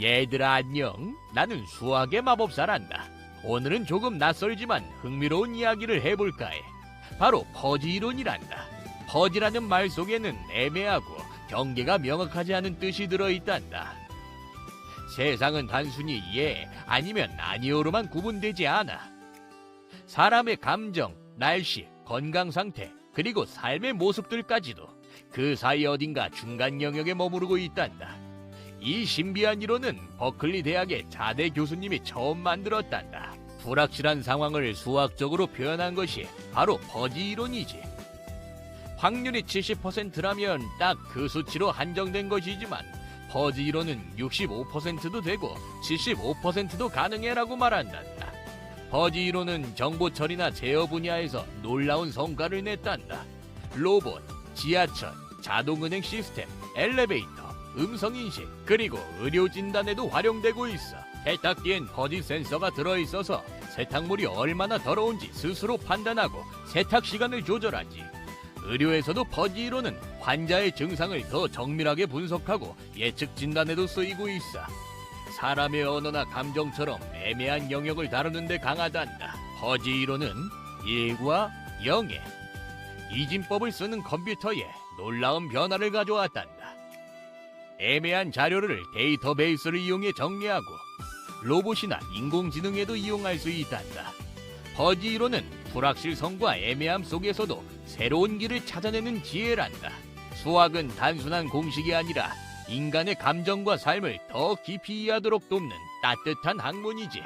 얘들아 안녕. 나는 수학의 마법사란다. 오늘은 조금 낯설지만 흥미로운 이야기를 해볼까 해. 바로 퍼지 이론이란다. 퍼지라는 말 속에는 애매하고 경계가 명확하지 않은 뜻이 들어있단다. 세상은 단순히 예 아니면 아니오로만 구분되지 않아. 사람의 감정, 날씨, 건강 상태, 그리고 삶의 모습들까지도 그 사이 어딘가 중간 영역에 머무르고 있단다. 이 신비한 이론은 버클리 대학의 자대 교수님이 처음 만들었단다. 불확실한 상황을 수학적으로 표현한 것이 바로 퍼지 이론이지. 확률이 70%라면 딱 그 수치로 한정된 것이지만 퍼지 이론은 65%도 되고 75%도 가능해라고 말한단다. 퍼지 이론은 정보 처리나 제어 분야에서 놀라운 성과를 냈단다. 로봇, 지하철, 자동은행 시스템, 엘리베이터, 음성인식, 그리고 의료 진단에도 활용되고 있어. 세탁기엔 퍼지 센서가 들어있어서 세탁물이 얼마나 더러운지 스스로 판단하고 세탁 시간을 조절하지. 의료에서도 퍼지 이론은 환자의 증상을 더 정밀하게 분석하고 예측 진단에도 쓰이고 있어. 사람의 언어나 감정처럼 애매한 영역을 다루는 데 강하단다. 퍼지 이론은 1과 0의 이진법을 쓰는 컴퓨터에 놀라운 변화를 가져왔단다. 애매한 자료를 데이터베이스를 이용해 정리하고 로봇이나 인공지능에도 이용할 수 있단다. 퍼지 이론은 불확실성과 애매함 속에서도 새로운 길을 찾아내는 지혜란다. 수학은 단순한 공식이 아니라 인간의 감정과 삶을 더 깊이 이해하도록 돕는 따뜻한 학문이지.